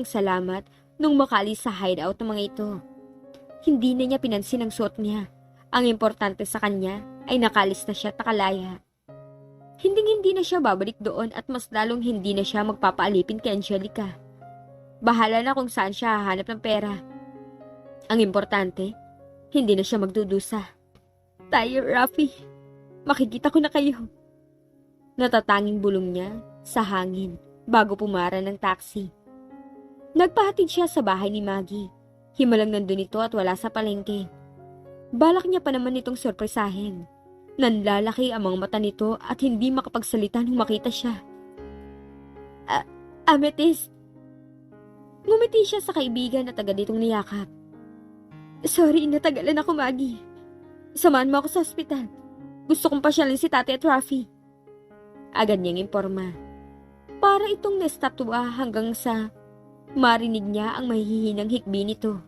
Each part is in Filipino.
Ang salamat nung makalis sa hideout ng mga ito. Hindi na niya pinansin ang suot niya. Ang importante sa kanya ay nakalis na siya at nakalaya. Hinding-hindi na siya babalik doon at mas lalong hindi na siya magpapaalipin kay Angelica. Bahala na kung saan siya hahanap ng pera. Ang importante, hindi na siya magdudusa. Tayo, Rafi. Makikita ko na kayo. Natatanging bulong niya sa hangin bago pumara ng taxi. Nagpahatid siya sa bahay ni Maggie. Himalang nandun ito at wala sa palengke. Balak niya pa naman itong sorpresahin. Nanlalaki ang mga mata nito at hindi makapagsalita nung makita siya. A- Amethyst! Ngumiti siya sa kaibigan na taga ditong niyakap. Sorry, natagalan ako, Maggie. Samahan mo ako sa ospital. Gusto kong pasyalin si tate at Rafi. Agad niyang imporma. Para itong nestatwa hanggang sa marinig niya ang mahihinang hikbi nito.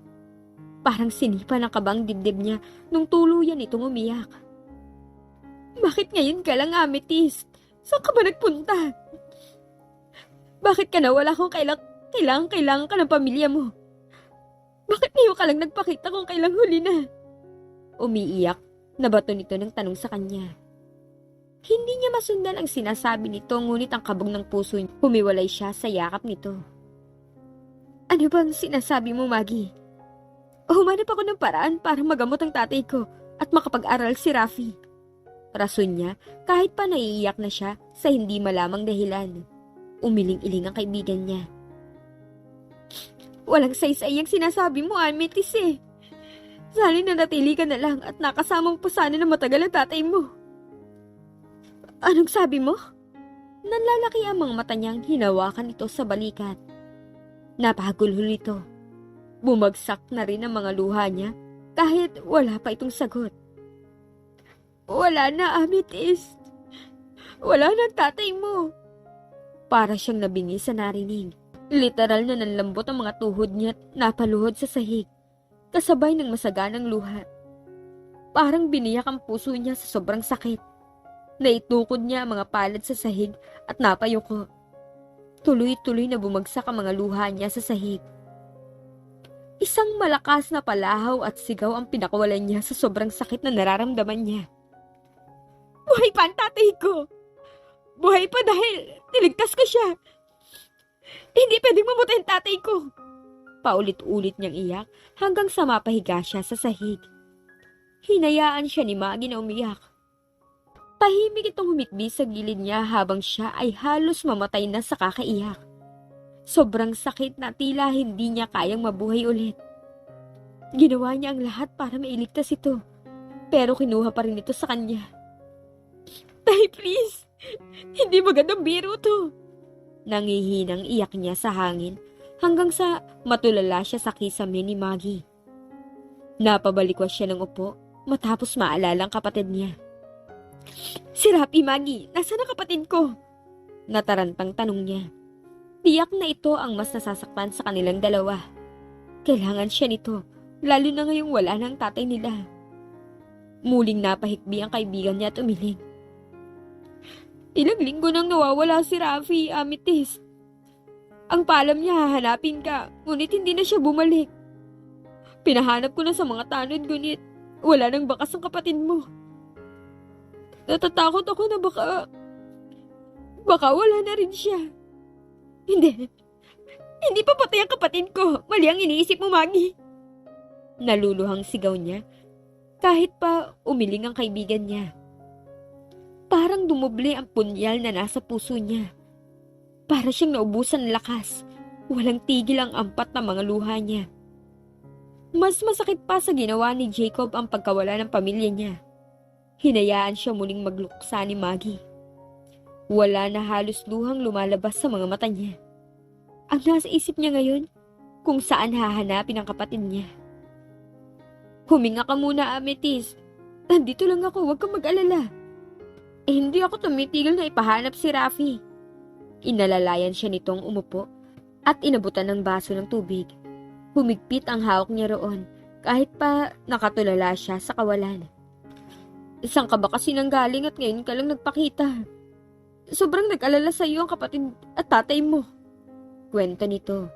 Parang sinipa ng kabang dibdib niya nung tuluyan itong umiyak. Bakit ngayon ka lang, Amethyst? Saan ka ba nagpunta? Bakit ka nawala kung kailang, kailangan, kailangan ka ng pamilya mo? Bakit ngayon ka lang nagpakita kung kailang huli na? Umiiyak, nabato nito ng tanong sa kanya. Hindi niya masundan ang sinasabi nito ngunit ang kabog ng puso niya, humiwalay siya sa yakap nito. Ano bang sinasabi mo, Maggie? Humanap ako ng paraan para magamot ang tatay ko at makapag-aral si Rafi. Rason niya kahit pa naiiyak na siya sa hindi malamang dahilan. Umiling-iling ang kaibigan niya. Walang saysay ang sinasabi mo, Amethyst eh. Sali na natili ka na lang at nakasamang pa sana na matagal ang tatay mo. Anong sabi mo? Nanlalaki ang mga mata niyang hinawakan ito sa balikat. Napagulhol ito. Bumagsak na rin ang mga luha niya kahit wala pa itong sagot. Wala na, Amethyst. Wala na tatay mo. Para siyang nabingi sa narinig. Literal na nanlambot ang mga tuhod niya at napaluhod sa sahig. Kasabay ng masaganang luha. Parang biniyak ang puso niya sa sobrang sakit. Naitukod niya ang mga palad sa sahig at napayuko. Tuloy-tuloy na bumagsak ang mga luha niya sa sahig. Isang malakas na palahaw at sigaw ang pinakawalan niya sa sobrang sakit na nararamdaman niya. Buhay pa ang tatay ko! Buhay pa dahil niligtas ko siya! Hindi pwedeng mamatay ang tatay ko! Paulit-ulit niyang iyak hanggang sa mapahiga siya sa sahig. Hinayaan siya ni Maggie na umiyak. Tahimik itong humitbi sa gilid niya habang siya ay halos mamatay na sa kakaiyak. Sobrang sakit na tila hindi niya kayang mabuhay ulit. Ginawa niya ang lahat para mailigtas ito. Pero kinuha pa rin ito sa kanya. Tay, please! Hindi magandang biro to! Nangihinang iyak niya sa hangin hanggang sa matulala siya sa kisame ni Maggie. Napabalikwas siya ng upo matapos maalala ang kapatid niya. Si Rapi Maggie, nasa na kapatid ko? Natarantang tanong niya. Tiyak na ito ang mas nasasaktan sa kanilang dalawa. Kailangan siya nito, lalo na ngayong wala ng tatay nila. Muling napahikbi ang kaibigan niya at umiling. Ilang linggo nang nawawala si Rafi, Amethyst. Ang palam niya hahanapin ka, ngunit hindi na siya bumalik. Pinahanap ko na sa mga tanod, ngunit wala nang bakas ang kapatid mo. Natatakot ako na baka... Baka wala na rin siya. Hindi. Hindi pa patay ang kapatid ko. Mali ang iniisip mo, Maggie. Naluluhang sigaw niya. Kahit pa umiling ang kaibigan niya. Parang dumuble ang punyal na nasa puso niya. Para siyang naubusan ng lakas. Walang tigil ang ampat na mga luha niya. Mas masakit pa sa ginawa ni Jacob ang pagkawala ng pamilya niya. Hinayaan siya muling magluksa ni Maggie. Wala na halos luhang lumalabas sa mga mata niya. Ang nasa isip niya ngayon, kung saan hahanapin ang kapatid niya. Huminga ka muna, Amethyst. Nandito lang ako, huwag kang mag-alala. Eh, hindi ako tumitigil na ipahanap si Rafi. Inalalayan siya nitong umupo at inabutan ng baso ng tubig. Humigpit ang hawak niya roon kahit pa nakatulala siya sa kawalan. Isang ka ba kasi nang galing at ngayon ka lang nagpakita? Sobrang nag-alala sa iyo ang kapatid at tatay mo. Kwento nito.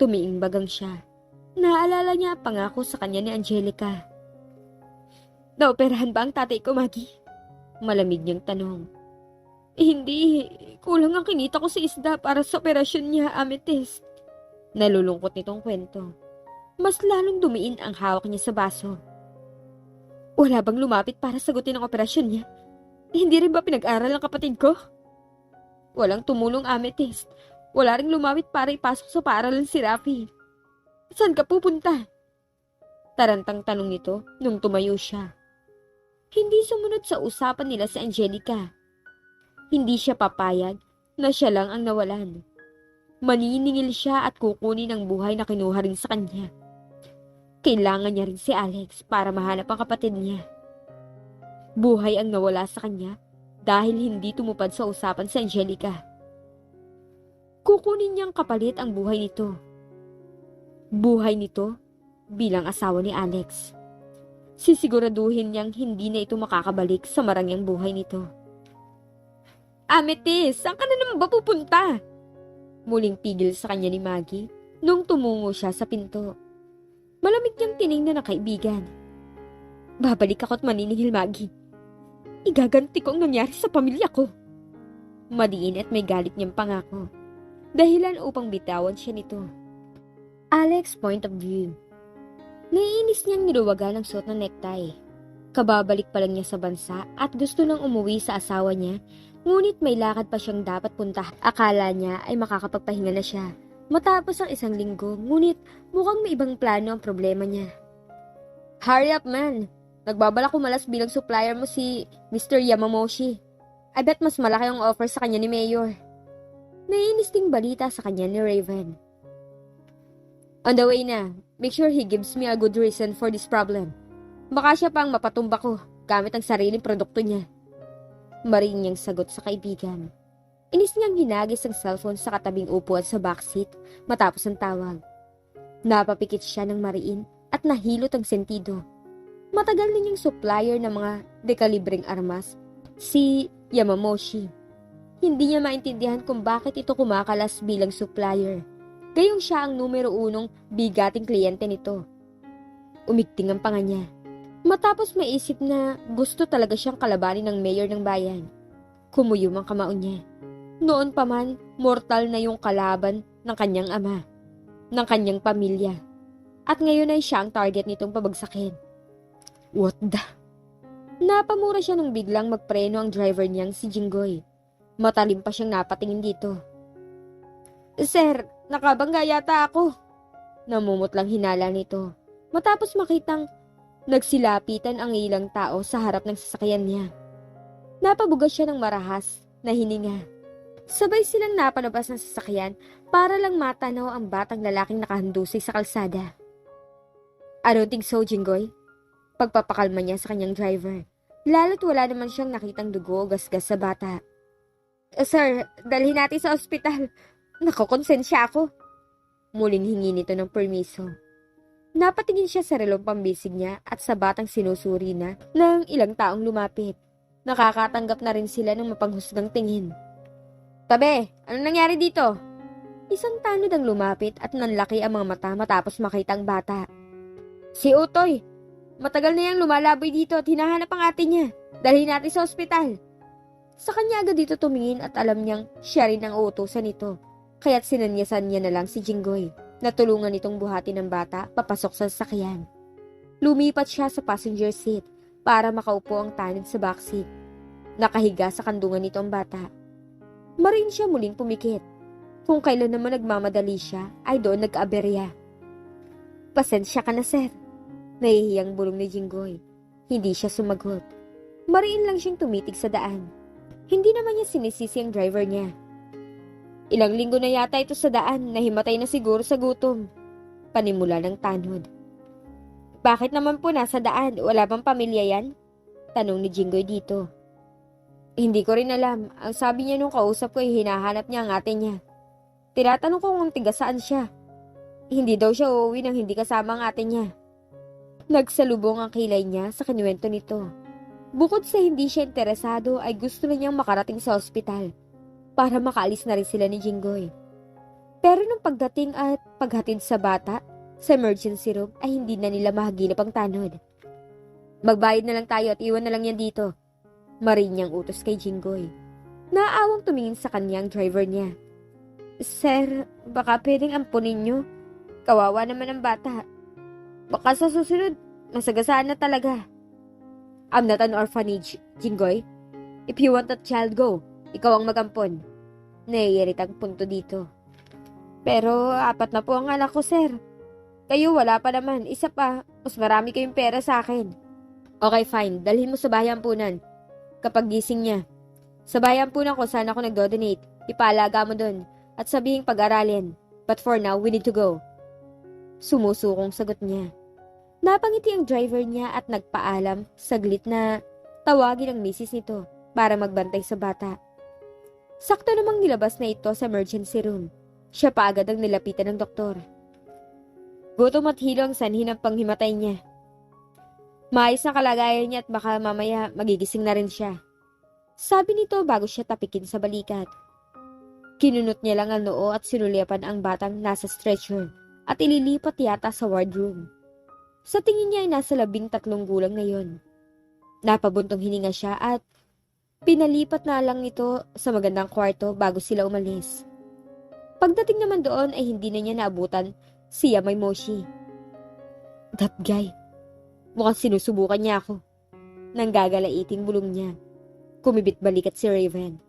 Tumiing bagang siya. Naalala niya ang pangako sa kanya ni Angelica. Naoperahan ba ang tatay ko, Maggie? Malamig niyang tanong. "Eh, hindi. Kulang ang kinita ko sa isda para sa operasyon niya, Amethyst. Nalulungkot nitong kwento. Mas lalong dumiin ang hawak niya sa baso. Wala bang lumapit para sagutin ang operasyon niya? Hindi rin ba pinag-aral ang kapatid ko? Walang tumulong Amethyst. Wala rin lumapit para ipasok sa paaralan si Rafi. Saan ka pupunta? Tarantang tanong nito nung tumayo siya. Hindi sumunod sa usapan nila si Angelica. Hindi siya papayag na siya lang ang nawalan. Maniningil siya at kukunin ang buhay na kinuha rin sa kanya. Kailangan niya rin si Alex para mahanap ang kapatid niya. Buhay ang nawala sa kanya dahil hindi tumupad sa usapan si Angelica. Kukunin niyang kapalit ang buhay nito. Buhay nito bilang asawa ni Alex. Sisiguraduhin niyang hindi na ito makakabalik sa marangyang buhay nito. Amethyst, saan ka na naman ba pupunta? Muling pigil sa kanya ni Maggie nung tumungo siya sa pinto. Malamig niyang tiningnan ng kaibigan. Babalik ako at maniningil, Maggie. Igaganti ko ang nangyari sa pamilya ko. Madiin at may galit niyang pangako. Dahilan upang bitawan siya nito. Alex point of view. Naiinis niyang niluwagan ang suot ng necktie. Kababalik pa lang niya sa bansa at gusto nang umuwi sa asawa niya, ngunit may lakad pa siyang dapat punta. Akala niya ay makakapagpahinga na siya. Matapos ang isang linggo, ngunit mukhang may ibang plano ang problema niya. Hurry up man! Nagbabalak umalas bilang supplier mo si Mr. Yamamoshi. I bet mas malaki ang offer sa kanya ni Mayor. Naiinis ding balita sa kanya ni Raven. On the way na, make sure he gives me a good reason for this problem. Baka siya pang mapatumba ko gamit ang sariling produkto niya. Maring sagot sa kaibigan. Inis niyang hinagis ang cellphone sa katabing upuan sa backseat matapos ang tawag. Napapikit siya ng mariin at nahilot ang sentido. Matagal na niyang supplier ng mga dekalibreng armas, si Yamamoshi. Hindi niya maintindihan kung bakit ito kumakalas bilang supplier. Gayong siya ang numero unong bigating kliyente nito. Umigting ang panga niya. Matapos maisip na gusto talaga siyang kalabanin ng mayor ng bayan. Kumuyom ang kamao niya. Noon pa man, mortal na yung kalaban ng kanyang ama, ng kanyang pamilya. At ngayon ay siya ang target nitong pabagsakin. What the? Napamura siya nung biglang magpreno ang driver niyang si Jinggoy. Matalim pa siyang napatingin dito. Sir, nakabangga yata ako. Namumutlang hinala nito. Matapos makitang nagsilapitan ang ilang tao sa harap ng sasakyan niya. Napabuga siya ng marahas na hininga. Sabay silang napanabas ng sasakyan para lang matanaw ang batang lalaking nakahandusay sa kalsada. Don't think so, Jinggoy. Pagpapakalma niya sa kanyang driver. Lalo't wala naman siyang nakitang dugo o gasgas sa bata. Sir, dalhin natin sa ospital. Nakokonsensya ako. Muling hingi nito ng permiso. Napatingin siya sa relong pambisig niya at sa batang sinusuri na ng ilang taong lumapit. Nakakatanggap na rin sila ng mapanghusgang tingin. Tabe, ano nangyari dito? Isang tanod ang lumapit at nanlaki ang mga mata matapos makita ang bata. Si Utoy, matagal na yang lumalaboy dito at hinahanap ang ate niya. Dalhin natin sa ospital. Sa kanya agad dito tumingin at alam niyang siya rin ang uutusan nito. Kaya't sinanyasan niya na lang si Jinggoy. Natulungan nitong buhati ng bata papasok sa sasakyan. Lumipat siya sa passenger seat para makaupo ang tanod sa backseat. Nakahiga sa kandungan nito ang bata. Marin siya muling pumikit. Kung kailan naman nagmamadali siya, ay doon nag-aberya. Pasensya ka na, sir. Nahihiyang bulong ni Jinggoy. Hindi siya sumagot. Mariin lang siyang tumitig sa daan. Hindi naman niya sinisisi ang driver niya. Ilang linggo na yata ito sa daan, nahimatay na siguro sa gutom. Panimula ng tanod. Bakit naman po nasa daan? Wala bang pamilya yan? Tanong ni Jinggoy dito. Hindi ko rin alam. Ang sabi niya nung kausap ko ay hinahanap niya ang ate niya. Tinatanong ko kung tiga saan siya. Hindi daw siya uuwi nang hindi kasama ang ate niya. Nagsalubong ang kilay niya sa kinuwento nito. Bukod sa hindi siya interesado ay gusto na niyang makarating sa ospital para makaalis na rin sila ni Jinggoy. Pero nung pagdating at paghatid sa bata, sa emergency room ay hindi na nila mahaginap ang tanod. Magbayad na lang tayo at iwan na lang yan dito. Marin niyang utos kay Jinggoy. Naaawang tumingin sa kanyang driver niya. Sir, baka pwedeng ampunin niyo. Kawawa naman ang bata. Baka sa susunod, masagasaan na talaga. I'm not an orphanage, Jinggoy. If you want that child, go. Ikaw ang magampon. Naiirit ang punto dito. Pero apat na po ang anak ko, sir. Kayo wala pa naman. Isa pa. Mas marami kayong pera sa akin. Okay, fine. Dalhin mo sa bayampunan. Kapag gising niya. Sa bayampunan ko saan ako nagdo-donate. Ipaalaga mo dun. At sabihing pag-aralin. But for now, we need to go. Sumusukong sagot niya. Napangiti ang driver niya at nagpaalam saglit na tawagin ang misis nito para magbantay sa bata. Sakto namang nilabas na ito sa emergency room. Siya pa agad ang nilapitan ng doktor. Gutom at hilo ang sanhi ng panghimatay niya. Maayos na kalagayan niya at baka mamaya magigising na rin siya. Sabi nito bago siya tapikin sa balikat. Kinunot niya lang ang noo at sinulyapan ang batang nasa stretcher at ililipat yata sa wardroom. Sa tingin niya ay nasa labing tatlong gulang na yon. Napabuntong hininga siya at pinalipat na lang ito sa magandang kwarto bago sila umalis. Pagdating naman doon ay hindi na niya naabutan si Yamay Moshi. That guy. Mukhang sinusubukan niya ako. Nang gagalaiting bulong niya. Kumibit balikat si Raven.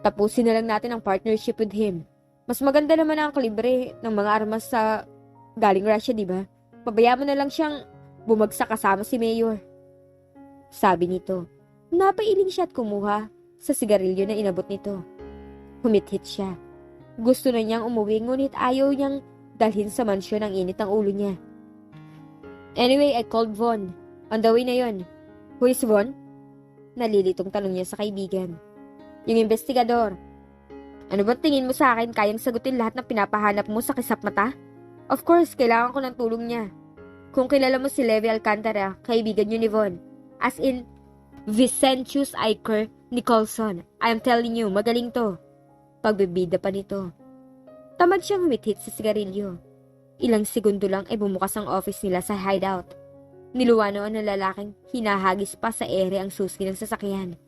Tapusin na lang natin ang partnership with him. Mas maganda naman ang kalibre ng mga armas sa galing Russia, di ba? Pabayaan mo na lang siyang bumagsak kasama si Mayor. Sabi nito. Napailing siya at kumuha sa sigarilyo na inabot nito. Humithit siya. Gusto na niyang umuwi ngunit ayaw niyang dalhin sa mansyon ang init ng ulo niya. Anyway, I called Von. On the way na yon. Who is Von? Nalilitong tanong niya sa kaibigan. Yung investigador. Ano ba tingin mo sa akin kayang sagutin lahat ng pinapahanap mo sa kisap mata? Of course, kailangan ko ng tulong niya. Kung kilala mo si Levi Alcantara, kaibigan niyo ni Von. As in, Vicentius Iker Nicholson. I am telling you, magaling to. Pagbibida pa nito. Tamad siyang humithit sa sigarilyo. Ilang segundo lang ay bumukas ang office nila sa hideout. Niluwa noon ng lalaking hinahagis pa sa ere ang susi ng sasakyan.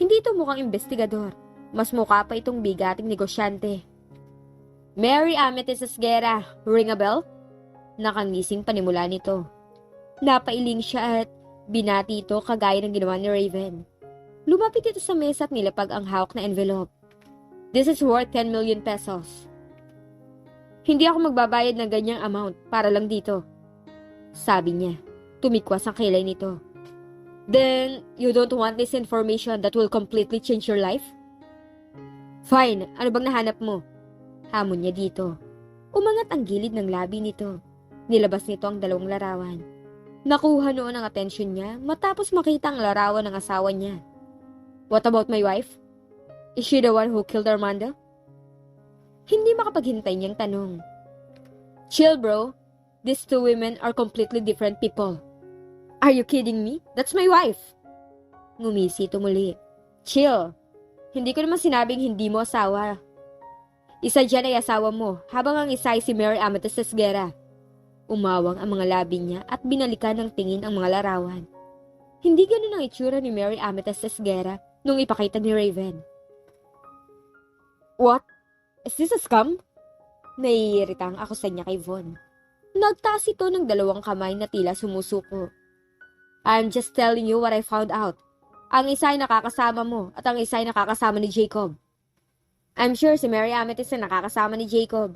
Hindi ito mukhang investigador. Mas mukha pa itong bigating negosyante. Mary Amethyst Esguera, ring a bell? Nakangising panimula nito. Napailing siya at binati ito kagaya ng ginawa ni Raven. Lumapit ito sa mesa at nilapag ang hawak na envelope. This is worth 10 million pesos. Hindi ako magbabayad ng ganyang amount para lang dito. Sabi niya. Tumikwas ang kilay nito. Then, you don't want this information that will completely change your life? Fine, ano bang nahanap mo? Hamon niya dito. Umangat ang gilid ng labi nito. Nilabas nito ang dalawang larawan. Nakuha noon ang atensyon niya matapos makita ang larawan ng asawa niya. What about my wife? Is she the one who killed Armando? Hindi makapaghintay niyang tanong. Chill bro, these two women are completely different people. Are you kidding me? That's my wife. Ngumisi ito muli. Chill. Hindi ko naman sinabing hindi mo asawa. Isa dyan ay asawa mo, habang ang isa ay si Mary Amethyst Esguera. Umawang ang mga labi niya at binalikan ng tingin ang mga larawan. Hindi ganun ang itsura ni Mary Amethyst Esguera nung ipakita ni Raven. What? Is this a scam? Naiirita ang ako sa niya kay Von. Nagtaas ito ng dalawang kamay na tila sumusuko. I'm just telling you what I found out. Ang isa ay nakakasama mo at ang isa ay nakakasama ni Jacob. I'm sure si Mary Amethyst ay nakakasama ni Jacob.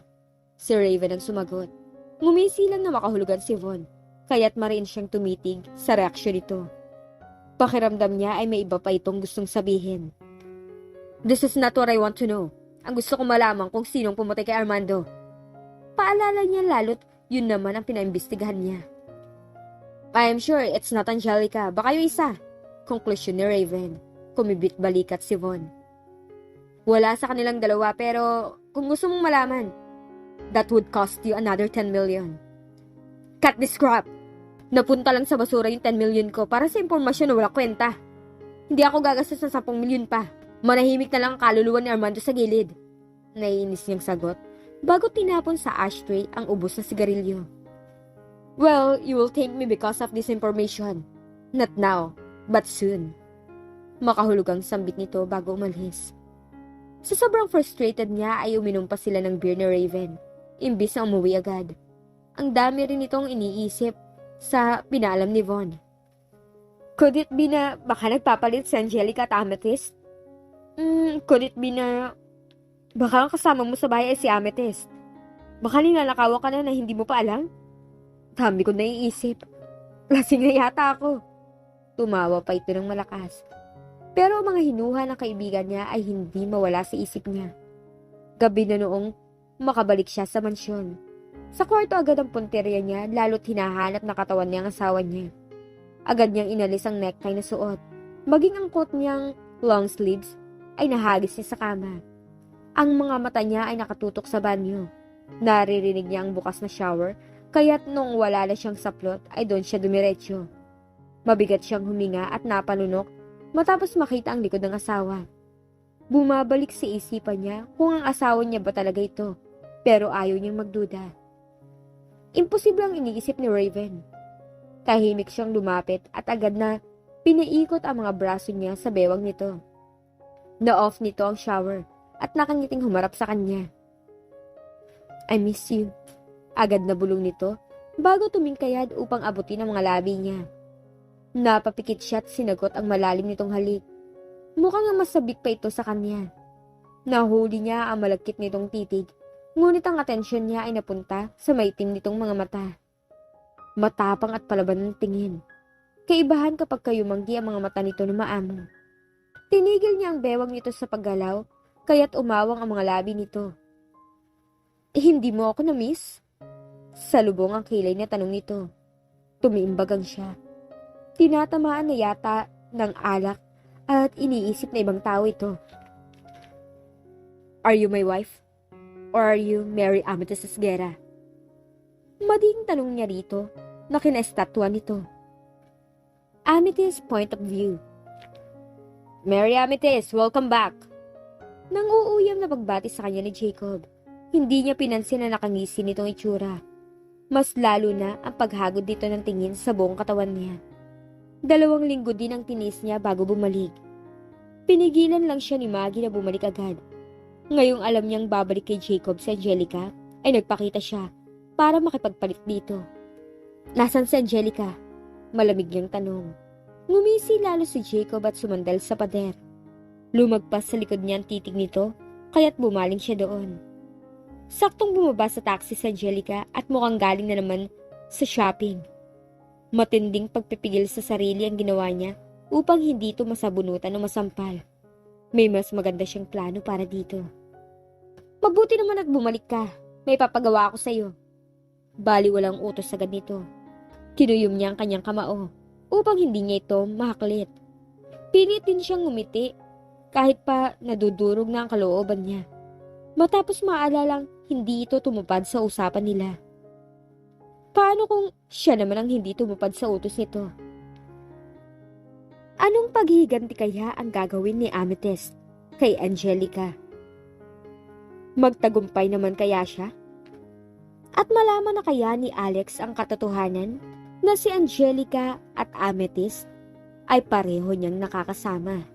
Si Raven ang sumagot. Ngumisi lang na makahulugan si Von, kaya't marin siyang tumitig sa reaksyon nito. Pakiramdam niya ay may iba pa itong gustong sabihin. This is not what I want to know. Ang gusto kong malaman kung sinong pumatay kay Armando. Paalala niya lalo't yun naman ang pinaimbestigahan niya. I am sure it's not Angelica, baka yung isa. Konklusyon ni Raven. Kumibit balikat si Von. Wala sa kanilang dalawa pero kung gusto mong malaman, that would cost you another 10 million. Cut this crap! Napunta lang sa basura yung 10 million ko para sa impormasyon na wala kwenta. Hindi ako gagastos ng 10 million pa. Manahimik na lang ang kaluluwa ni Armando sa gilid. Naiinis niyang sagot bago tinapon sa ashtray ang ubos na sigarilyo. Well, you will thank me because of this information. Not now, but soon. Makahulugang sambit nito bago umalis. Sa sobrang frustrated niya ay uminom pa sila ng beer ni Raven, imbis na umuwi agad. Ang dami rin itong iniisip sa pinalam ni Von. Could it be na baka nagpapalit si Angelica at Amethyst? Hmm, could it be na baka ang kasama mo sa bahay ay si Amethyst? Baka ninanakawa ka na na hindi mo pa alam? Dami ko naiisip. Lasing na yata ako. Tumawa pa ito ng malakas. Pero ang mga hinuha ng kaibigan niya ay hindi mawala sa isip niya. Gabi na noong makabalik siya sa mansyon. Sa kwarto agad ang punteriya niya lalo't hinahanap na katawan niya ang asawa niya. Agad niyang inalis ang necktie na suot. Maging ang coat niyang long sleeves ay nahagis niya sa kama. Ang mga mata niya ay nakatutok sa banyo. Naririnig niya ang bukas na shower, kaya't nung wala na siyang saplot ay doon siya dumiretso. Mabigat siyang huminga at napanunok matapos makita ang likod ng asawa. Bumabalik sa isipan niya kung ang asawa niya ba talaga ito, pero ayaw niyang magduda. Imposible ang iniisip ni Raven. Tahimik siyang lumapit at agad na pinaikot ang mga braso niya sa bewang nito. Na-off nito ang shower at nakangiting humarap sa kanya. I miss you. Agad na bulong nito bago tumingkayad upang abutin ang mga labi niya. Napapikit siya at sinagot ang malalim nitong halik. Mukhang ang masabik pa ito sa kanya. Nahuli niya ang malagkit nitong titig, ngunit ang atensyon niya ay napunta sa maitim nitong mga mata. Matapang at palaban ng tingin. Kaibahan kapag kayumanggi ang mga mata nito na maamo. Tinigil niya ang bewang nito sa paggalaw, kaya't umawang ang mga labi nito. Hindi mo ako na-miss? Salubong ang kilay na tanong nito. Tumiimbagang siya. Tinatamaan na yata ng alak at iniisip na ibang tao ito. Are you my wife? Or are you Mary Amethyst Esguera? Mading tanong niya rito na kinaestatwa nito. Amethyst point of view. Mary Amethyst, welcome back! Nang uuyam na pagbati sa kanya ni Jacob, hindi niya pinansin na nakangisi nitong itsura. Mas lalo na ang paghagod dito ng tingin sa buong katawan niya. Dalawang linggo din ang tinis niya bago bumalik. Pinigilan lang siya ni Maggie na bumalik agad. Ngayong alam niyang babalik kay Jacob si Angelica, ay nagpakita siya para makipagpalit dito. Nasaan si Angelica? Malamig niyang tanong. Ngumisi lalo si Jacob at sumandal sa pader. Lumagpas sa likod niya ang titig nito, kaya't bumaling siya doon. Saktong bumaba sa taxi si Angelica at mukhang galing na naman sa shopping. Matinding pagpipigil sa sarili ang ginawa niya upang hindi ito masabunutan o masampal. May mas maganda siyang plano para dito. Mabuti naman at bumalik ka. May papagawa ako sa'yo. Bali walang utos sa ganito. Kinuyom niya ang kanyang kamao upang hindi niya ito mahaklit. Pilit din siyang ngumiti kahit pa nadudurog na ang kalooban niya. Matapos maalalang hindi ito tumupad sa usapan nila. Paano kung siya naman ang hindi tumupad sa utos nito? Anong paghiganti kaya ang gagawin ni Amethyst kay Angelica? Magtagumpay naman kaya siya? At malaman na kaya ni Alex ang katotohanan na si Angelica at Amethyst ay pareho niyang nakakasama.